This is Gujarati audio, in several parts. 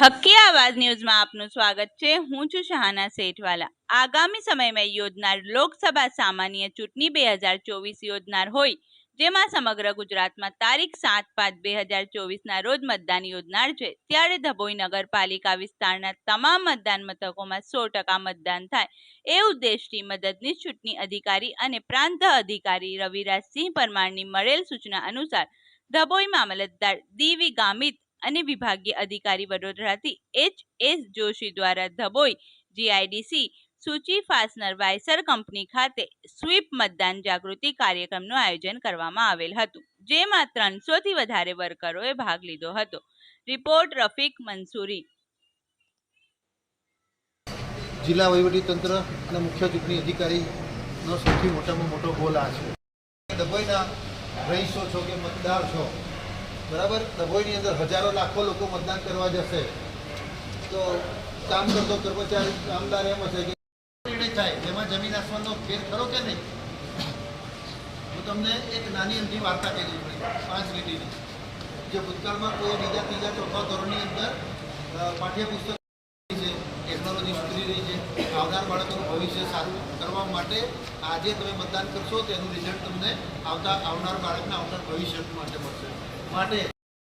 હક્કી આવાજ ન્યૂઝમાં આપનું સ્વાગત છે. હું છું શહાના શેઠવાલા. આગામી સમયમાં યોજનાર લોકસભા સામાન્ય ચૂંટણી બે હજાર ચોવીસ યોજનાર હોય, જેમાં સમગ્ર ગુજરાતમાં તારીખ સાત પાંચ બે હજાર ચોવીસના રોજ મતદાન યોજનાર છે. ત્યારે ધભોઈ નગરપાલિકા વિસ્તારના તમામ મતદાન મથકોમાં સો ટકા મતદાન થાય. એ ઉદ્દેશથી મદદનીશ ચૂંટણી અધિકારી અને પ્રાંત અધિકારી રવિરાજસિંહ પરમારની મળેલ સૂચના અનુસાર ધભોઈ મામલતદાર દીવી ગામિત અને વિભાગીય અધિકારી વડોદરાથી એચ એસ જોશી દ્વારા ધબોઈ જીઆઈડીસી સૂચિ ફાસનર વાયસર કંપની ખાતે સ્વીપ મતદાન જાગૃતિ કાર્યક્રમનું આયોજન કરવામાં આવેલ હતું, જેમાં ત્રણસોથી વધારે વર્કરોએ ભાગ લીધો હતો. રિપોર્ટ રફીક મંસૂરી. જિલ્લા વહીવટીતંત્ર અને મુખ્ય ચૂંટણી અધિકારીનો સૌથી મોટામાં મોટો ગોલ આ છે. ડભોઈના રહીશો છો કે મતદાર છો બરાબર? ડભોઈની અંદર હજારો લાખો લોકો મતદાન કરવા જશે. તો કામ કરતો કર્મચારી, કામદાર એમ હશે કે નિર્ણય થાય જેમાં જમીન આસમાનનો ફેર ખરો કે નહીં? હું તમને એક નાની અમથી વાર્તા કહી દઉં પાંચ લીટીની. જે ભૂતકાળમાં કોઈ બીજા ત્રીજા ચોથા ધોરણની અંદર પાઠ્યપુસ્તક છે ટેકનોલોજી સુધરી રહી છે, આવનાર બાળકોનું ભવિષ્ય સારું કરવા માટે આજે તમે મતદાન કરશો, તેનું રિઝલ્ટ તમને આવતા, આવનાર બાળકના આવનાર ભવિષ્ય માટે મળશે. માટે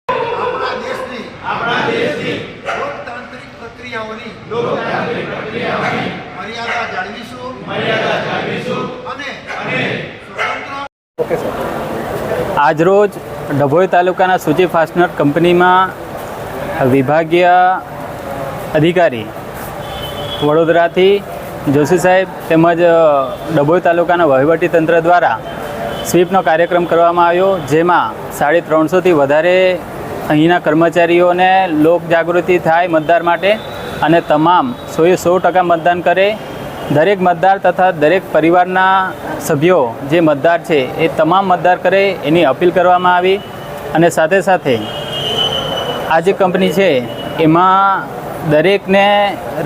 આપણા દેશની આપણા દેશની લોકતાંત્રિક પ્રક્રિયાઓની લોકતાંત્રિક પ્રક્રિયાઓની મર્યાદા જાળવીશું મર્યાદા જાળવીશું અને અને સ્વતંત્ર આજરોજ ડભોઈ તાલુકાના સુચી ફાસ્ટનર કંપનીમાં વિભાગીય અધિકારી વડોદરાથી જોશી સાહેબ તેમજ ડભોઈ તાલુકાના વહીવટીતંત્ર દ્વારા સ્વીપનો કાર્યક્રમ કરવામાં આવ્યો, જેમાં સાડી ત્રણસોથી વધારે અહીંના કર્મચારીઓને લોક જાગૃતિ થાય મતદાર માટે અને તમામ સોએ સો ટકા મતદાન કરે. દરેક મતદાર તથા દરેક પરિવારના સભ્યો જે મતદાર છે એ તમામ મતદાર કરે એની અપીલ કરવામાં આવી. અને સાથે સાથે આ જે કંપની છે, એમાં દરેકને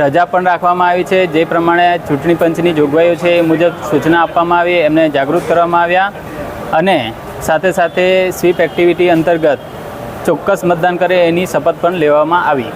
રજા પણ રાખવામાં આવી છે. જે પ્રમાણે ચૂંટણી પંચની જોગવાઈઓ છે એ મુજબ સૂચના આપવામાં આવી, એમને જાગૃત કરવામાં આવ્યા અને સાથે સાથે સ્વીપ એક્ટિવિટી અંતર્ગત ચોક્કસ મતદાન કરે એની શપથ પણ લેવામાં આવી.